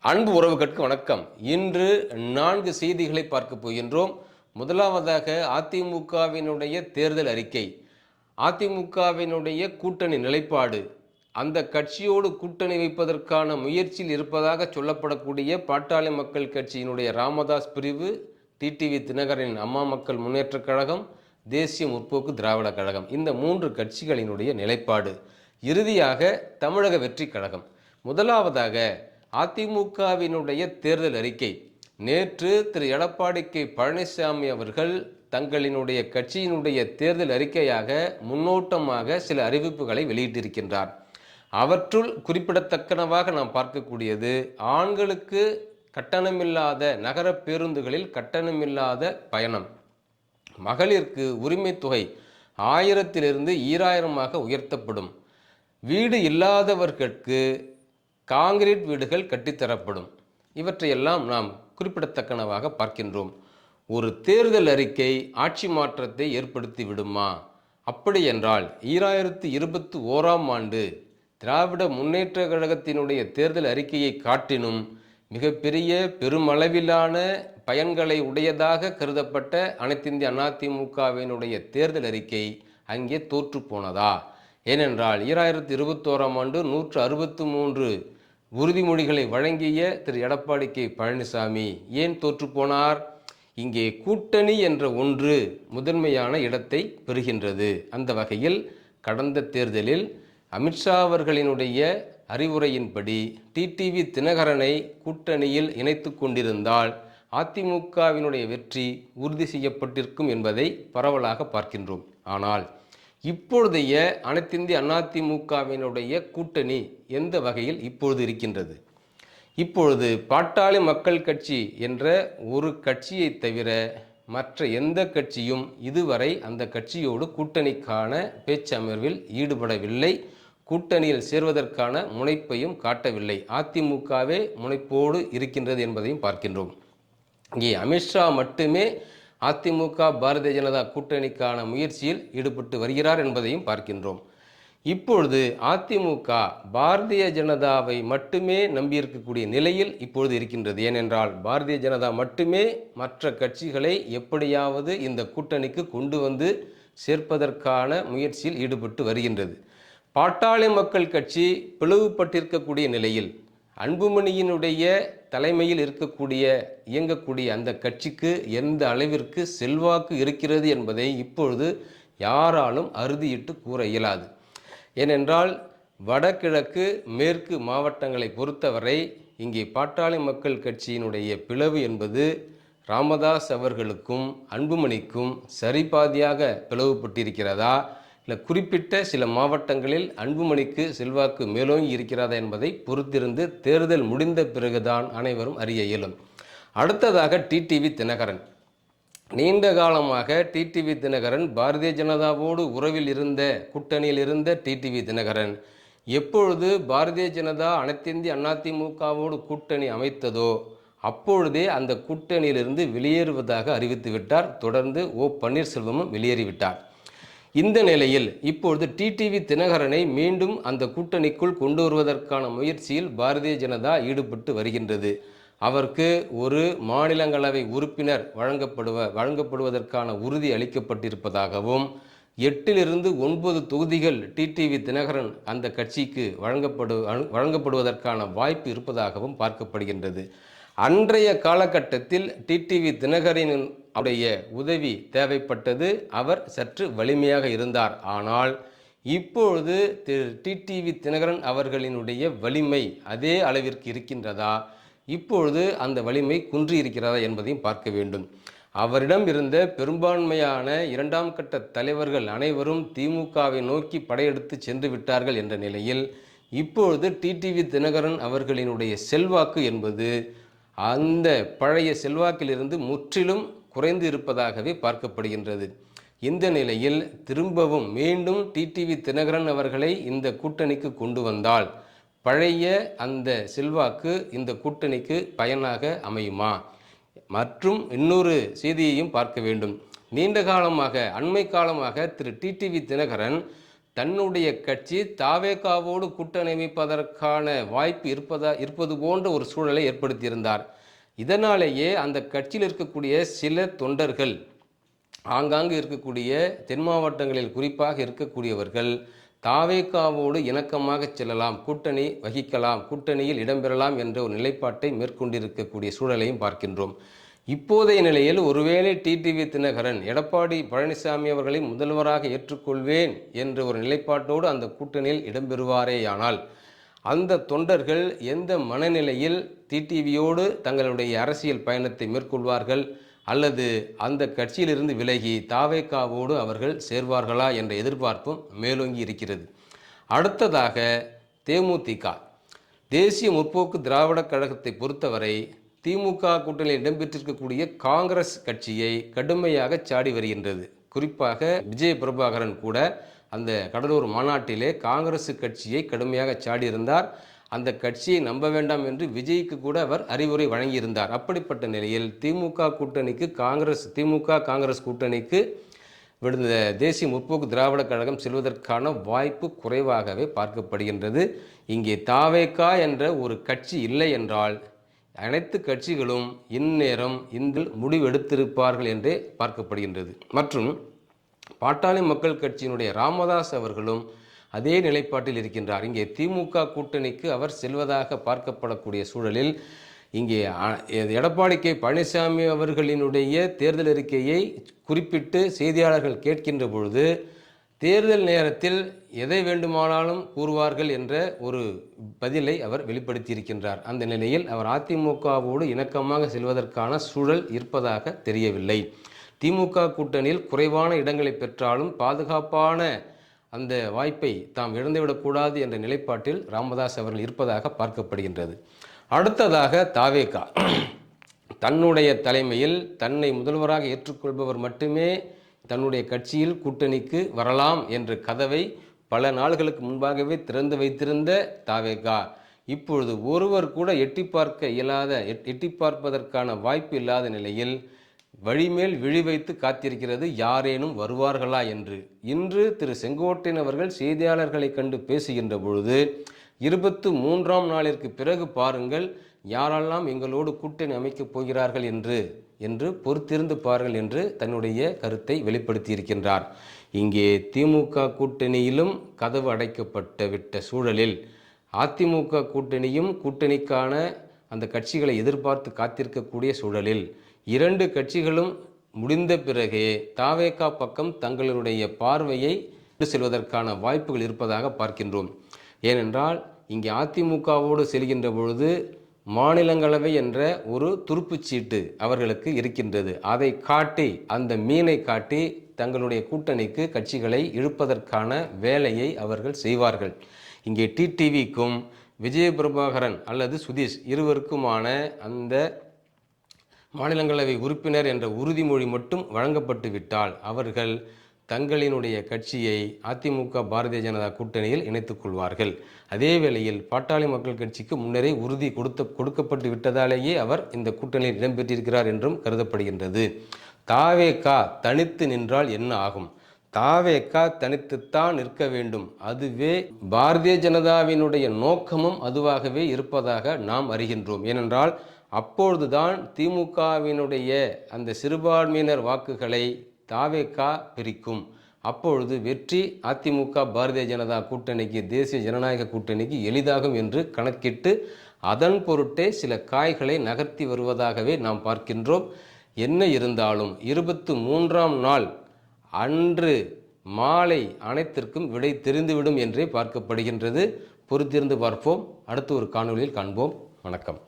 அன்பு உறவுகளுக்கு வணக்கம். இன்று நான்கு செய்திகளை பார்க்க போகின்றோம். முதலாவதாக அதிமுகவினுடைய தேர்தல் அறிக்கை. அதிமுகவினுடைய கூட்டணி நிலைப்பாடு. அந்த கட்சியோடு கூட்டணி வைப்பதற்கான முயற்சியில் இருப்பதாக சொல்லப்படக்கூடிய பாட்டாளி மக்கள் கட்சியினுடைய ராமதாஸ் பிரிவு டிடிவி தினகரின் அம்மா மக்கள் முன்னேற்றக் கழகம் தேசிய முற்போக்கு திராவிட கழகம். இந்த மூன்று கட்சிகளினுடைய நிலைப்பாடு. இறுதியாக தமிழக வெற்றி கழகம். முதலாவதாக அதிமுகவினுடைய தேர்தல் அறிக்கை. நேற்று திரு. எடப்பாடி கே. பழனிசாமி அவர்கள் தங்களினுடைய கட்சியினுடைய தேர்தல் அறிக்கையாக முன்னோட்டமாக சில அறிவிப்புகளை வெளியிட்டிருக்கின்றார். அவற்றுள் குறிப்பிடத்தக்கனவாக நாம் பார்க்கக்கூடியது ஆண்களுக்கு கட்டணமில்லாத நகர பேருந்துகளில் கட்டணமில்லாத பயணம். மகளிருக்கு உரிமை தொகை ஆயிரத்திலிருந்து ஈராயிரமாக உயர்த்தப்படும். வீடு இல்லாதவர்களுக்கு காங்கிரீட் வீடுகள் கட்டித்தரப்படும். இவற்றையெல்லாம் நாம் குறிப்பிடத்தக்கனவாக பார்க்கின்றோம். ஒரு தேர்தல் அறிக்கை ஆட்சி மாற்றத்தை ஏற்படுத்தி விடுமா? அப்படி என்றால் ஈராயிரத்து இருபத்தி ஓராம் ஆண்டு திராவிட முன்னேற்ற கழகத்தினுடைய தேர்தல் அறிக்கையை காட்டினும் மிகப்பெரிய பெருமளவிலான பயன்களை உடையதாக கருதப்பட்ட அனைத்திந்திய அதிமுகவினுடைய தேர்தல் அறிக்கை அங்கே தோற்று போனதா ஏனென்றால் ஈராயிரத்து இருபத்தோராம் ஆண்டு நூற்று அறுபத்து மூன்று உறுதிமொழிகளை வழங்கிய திரு. எடப்பாடி கே. பழனிசாமி. ஏன் தோற்றுப்போனார் இங்கே கூட்டணி என்ற ஒன்று முதன்மையான இடத்தை பெறுகின்றது. அந்த வகையில் கடந்த தேர்தலில் அமித்ஷா அவர்களினுடைய அறிவுரையின்படி டிடிவி தினகரனை கூட்டணியில் இணைத்து கொண்டிருந்தால் அதிமுகவினுடைய வெற்றி உறுதி செய்யப்பட்டிருக்கும் என்பதை பரவலாக பார்க்கின்றோம். ஆனால் இப்பொழுதைய அனைத்திந்திய அதிமுகவினுடைய கூட்டணி எந்த வகையில் இப்பொழுது இருக்கின்றது? இப்பொழுது பாட்டாளி மக்கள் கட்சி என்ற ஒரு கட்சியை தவிர மற்ற எந்த கட்சியும் இதுவரை அந்த கட்சியோடு கூட்டணிக்கான பேச்சமர்வில் ஈடுபடவில்லை. கூட்டணியில் சேர்வதற்கான முனைப்பையும் காட்டவில்லை. அதிமுகவே முனைப்போடு இருக்கின்றது என்பதையும் பார்க்கின்றோம். இங்கே அமித்ஷா மட்டுமே அதிமுக பாரதிய ஜனதா கூட்டணிக்கான முயற்சியில் ஈடுபட்டு வருகிறார் என்பதையும் பார்க்கின்றோம். இப்பொழுது அதிமுக பாரதிய ஜனதாவை மட்டுமே நம்பியிருக்கக்கூடிய நிலையில் இப்பொழுது இருக்கின்றது. ஏனென்றால் பாரதிய ஜனதா மட்டுமே மற்ற கட்சிகளை எப்படியாவது இந்த கூட்டணிக்கு கொண்டு வந்து சேர்ப்பதற்கான முயற்சியில் ஈடுபட்டு வருகின்றது. பாட்டாளி மக்கள் கட்சி பிளவுபட்டிருக்கக்கூடிய நிலையில் அன்புமணியினுடைய தலைமையில் இருக்கக்கூடிய இயங்கக்கூடிய அந்த கட்சிக்கு எந்த அளவிற்கு செல்வாக்கு இருக்கிறது என்பதை இப்பொழுது யாராலும் அறுதியிட்டு கூற இயலாது. ஏனென்றால் வடகிழக்கு மேற்கு மாவட்டங்களை பொறுத்தவரை இங்கே பாட்டாளி மக்கள் கட்சியினுடைய பிளவு என்பது ராமதாஸ் அவர்களுக்கும் அன்புமணிக்கும் சரிபாதியாக பிளவுபட்டிருக்கிறதா? இல்லை குறிப்பிட்ட சில மாவட்டங்களில் அன்புமணிக்கு செல்வாக்கு மேலோங்கி இருக்கிறதா என்பதை பொறுத்திருந்து தேர்தல் முடிந்த பிறகுதான் அனைவரும் அறிய இயலும். அடுத்ததாக டிடிவி தினகரன். நீண்ட காலமாக டிடிவி தினகரன் பாரதிய ஜனதாவோடு உறவில் இருந்த கூட்டணியில் இருந்த டிடிவி தினகரன். எப்பொழுது பாரதிய ஜனதா அனைத்திந்திய அதிமுகவோடு கூட்டணி அமைத்ததோ அப்பொழுதே அந்த கூட்டணியிலிருந்து வெளியேறுவதாக அறிவித்து விட்டார் தொடர்ந்து ஓ பன்னீர்செல்வமும் வெளியேறிவிட்டார். இந்த நிலையில் இப்பொழுது டிடிவி தினகரனை மீண்டும் அந்த கூட்டணிக்குள் கொண்டு வருவதற்கான முயற்சியில் பாரதிய ஜனதா ஈடுபட்டு வருகின்றது. அவருக்கு ஒரு மாநிலங்களவை உறுப்பினர் வழங்கப்படுவ வழங்கப்படுவதற்கான உறுதி அளிக்கப்பட்டிருப்பதாகவும் எட்டிலிருந்து ஒன்பது தொகுதிகள் டிடிவி தினகரன் அந்த கட்சிக்கு வழங்கப்படு வழங்கப்படுவதற்கான வாய்ப்பு இருப்பதாகவும் பார்க்கப்படுகின்றது. அன்றைய காலகட்டத்தில் டிடிவி தினகரின் அவருடைய உதவி தேவைப்பட்டது அவர் சற்று வலிமையாக இருந்தார். ஆனால் இப்பொழுது திரு. டிடிவி தினகரன் அவர்களினுடைய வலிமை அதே அளவிற்கு இருக்கின்றதா? இப்பொழுது அந்த வலிமை குன்றி இருக்கிறதா என்பதையும் பார்க்க வேண்டும். அவரிடம் இருந்த பெரும்பான்மையான இரண்டாம் கட்ட தலைவர்கள் அனைவரும் திமுகவை நோக்கி படையெடுத்து சென்று விட்டார்கள் என்ற நிலையில் இப்பொழுது டிடிவி தினகரன் அவர்களினுடைய செல்வாக்கு என்பது அந்த பழைய செல்வாக்கிலிருந்து முற்றிலும் குறைந்து இருப்பதாகவே பார்க்கப்படுகின்றது. இந்த நிலையில் திரும்பவும் மீண்டும் டிடிவி தினகரன் அவர்களை இந்த கூட்டணிக்கு கொண்டு வந்தால் பழைய அந்த செல்வாக்கு இந்த கூட்டணிக்கு பயனாக அமையுமா? மற்றும் இன்னொரு செய்தியையும் பார்க்க வேண்டும். நீண்ட காலமாக அண்மை காலமாக திரு டிடிவி தினகரன் தன்னுடைய கட்சி தாவேகாவோடு கூட்டணி அமைப்பதற்கான வாய்ப்பு இருப்பதா இருப்பது போன்ற ஒரு சூழலை ஏற்படுத்தியிருந்தார். இதனாலேயே அந்த கட்சியில் இருக்கக்கூடிய சில தொண்டர்கள் ஆங்காங்கு இருக்கக்கூடிய தென் மாவட்டங்களில் குறிப்பாக இருக்கக்கூடியவர்கள் தாவேக்காவோடு இணக்கமாக செல்லலாம் கூட்டணி வகிக்கலாம் கூட்டணியில் இடம்பெறலாம் என்ற ஒரு நிலைப்பாட்டை மேற்கொண்டிருக்கக்கூடிய சூழலையும் பார்க்கின்றோம். இப்போதைய நிலையில் ஒருவேளை டிடிவி தினகரன் எடப்பாடி பழனிசாமி அவர்களை முதல்வராக ஏற்றுக்கொள்வேன் என்ற ஒரு நிலைப்பாட்டோடு அந்த கூட்டணியில் இடம்பெறுவாரேயானால் அந்த தொண்டர்கள் எந்த மனநிலையில் டிடிவியோடு தங்களுடைய அரசியல் பயணத்தை மேற்கொள்வார்கள்? அல்லது அந்த கட்சியிலிருந்து விலகி தாவேக்காவோடு அவர்கள் சேர்வார்களா என்ற எதிர்பார்ப்பும் மேலோங்கி இருக்கிறது. அடுத்ததாக தேமுதிக. தேசிய முற்போக்கு திராவிடக் கழகத்தை பொறுத்தவரை திமுக கூட்டணியில் இடம்பெற்றிருக்கக்கூடிய காங்கிரஸ் கட்சியை கடுமையாக சாடி வருகின்றது. குறிப்பாக விஜய் பிரபாகரன் கூட அந்த கடலூர் மாநாட்டிலே காங்கிரஸ் கட்சியை கடுமையாக சாடியிருந்தார். அந்த கட்சியை நம்ப வேண்டாம் என்று விஜய்க்கு கூட அவர் அறிவுரை வழங்கியிருந்தார். அப்படிப்பட்ட நிலையில் திமுக கூட்டணிக்கு காங்கிரஸ் திமுக காங்கிரஸ் கூட்டணிக்கு விடுந்த தேசிய முற்போக்கு திராவிட கழகம் செல்வதற்கான வாய்ப்பு குறைவாகவே பார்க்கப்படுகின்றது. இங்கே தாவேக்கா என்ற ஒரு கட்சி இல்லை என்றால் அனைத்து கட்சிகளும் இந்நேரம் இந்த முடிவெடுத்திருப்பார்கள் என்றே பார்க்கப்படுகின்றது. மற்றும் பாட்டாளி மக்கள் கட்சியினுடைய ராமதாஸ் அவர்களும் அதே நிலைப்பாட்டில் இருக்கின்றார். இங்கே திமுக கூட்டணிக்கு அவர் செல்வதாக பார்க்கப்படக்கூடிய சூழலில் இங்கே எடப்பாடி கே பழனிசாமி அவர்களினுடைய தேர்தல் அறிக்கையை குறிப்பிட்டு செய்தியாளர்கள் கேட்கின்ற பொழுது தேர்தல் நேரத்தில் எதை வேண்டுமானாலும் கூறுவார்கள் என்ற ஒரு பதிலை அவர் வெளிப்படுத்தியிருக்கின்றார். அந்த நிலையில் அவர் அதிமுகவோடு இணக்கமாக செல்வதற்கான சூழல் இருப்பதாக தெரியவில்லை. திமுக கூட்டணியில் குறைவான இடங்களை பெற்றாலும் பாதுகாப்பான அந்த வாய்ப்பை தாம் இழந்துவிடக்கூடாது என்ற நிலைப்பாட்டில் ராமதாஸ் அவர்கள் இருப்பதாக பார்க்கப்படுகின்றது. அடுத்ததாக தாவேகா. தன்னுடைய தலைமையில் தன்னை முதல்வராக ஏற்றுக்கொள்பவர் மட்டுமே தன்னுடைய கட்சியில் கூட்டணிக்கு வரலாம் என்ற கதவை பல நாள்களுக்கு முன்பாகவே திறந்து வைத்திருந்த தாவேகா. இப்பொழுது ஒருவர் கூட எட்டி பார்க்க இயலாத எட்- எட்டி பார்ப்பதற்கான வாய்ப்பு இல்லாத நிலையில் வழிமேல் விழி வைத்து காத்திருக்கிறது யாரேனும் வருவார்களா என்று. இன்று திரு செங்கோட்டையன் அவர்கள் செய்தியாளர்களை கண்டு பேசுகின்ற பொழுது இருபத்து மூன்றாம் நாளிற்கு பிறகு பாருங்கள் யாரெல்லாம் எங்களோடு கூட்டணி அமைக்கப் போகிறார்கள் என்று என்று பொறுத்திருந்து பாருங்கள் என்று தன்னுடைய கருத்தை வெளிப்படுத்தியிருக்கின்றார். இங்கே திமுக கூட்டணியிலும் கதவு அடைக்கப்பட்டு விட்ட சூழலில் அதிமுக கூட்டணியும் கூட்டணிக்கான அந்த கட்சிகளை எதிர்பார்த்து காத்திருக்கக்கூடிய சூழலில் இரண்டு கட்சிகளும் முடிந்த பிறகே தாவேகா பக்கம் தங்களுடைய பார்வையை செல்வதற்கான வாய்ப்புகள் இருப்பதாக பார்க்கின்றோம். ஏனென்றால் இங்கே அதிமுகவோடு செல்கின்ற பொழுது மாநிலங்களவை என்ற ஒரு துருப்புச் சீட்டு அவர்களுக்கு இருக்கின்றது. அதை காட்டி அந்த மீனை காட்டி தங்களுடைய கூட்டணிக்கு கட்சிகளை இழுப்பதற்கான வேலையை அவர்கள் செய்வார்கள். இங்கே டிடிவிக்கும் விஜய பிரபாகரன் அல்லது சுதீஷ் இருவருக்குமான அந்த மாநிலங்களவை உறுப்பினர் என்ற உறுதிமொழி மட்டும் வழங்கப்பட்டு விட்டால் அவர்கள் தங்களினுடைய கட்சியை அதிமுக பாரதிய ஜனதா கூட்டணியில் இணைத்துக் கொள்வார்கள். அதே வேளையில் பாட்டாளி மக்கள் கட்சிக்கு முன்னரே உறுதி கொடுத்த கொடுக்கப்பட்டு விட்டதாலேயே அவர் இந்த கூட்டணியில் இடம்பெற்றிருக்கிறார் என்றும் கருதப்படுகின்றது. தாவேகா தனித்து நின்றால் என்ன ஆகும்? தாவேகா தனித்துத்தான் நிற்க வேண்டும். அதுவே பாரதிய ஜனதாவினுடைய நோக்கமும் அதுவாகவே இருப்பதாக நாம் அறிகின்றோம். ஏனென்றால் அப்பொழுதுதான் திமுகவினுடைய அந்த சிறுபான்மையினர் வாக்குகளை தாவேக்கா பிரிக்கும். அப்பொழுது வெற்றி அதிமுக பாரதிய ஜனதா கூட்டணிக்கு தேசிய ஜனநாயக கூட்டணிக்கு எளிதாகும் என்று கணக்கிட்டு அதன் பொருட்டே சில காய்களை நகர்த்தி வருவதாகவே நாம் பார்க்கின்றோம். என்ன இருந்தாலும் இருபத்து மூன்றாம் நாள் அன்று மாலை அனைத்திற்கும் விடை தெரிந்துவிடும் என்றே பார்க்கப்படுகின்றது. பொறுத்திருந்து பார்ப்போம். அடுத்து ஒரு காணொளியில் காண்போம். வணக்கம்.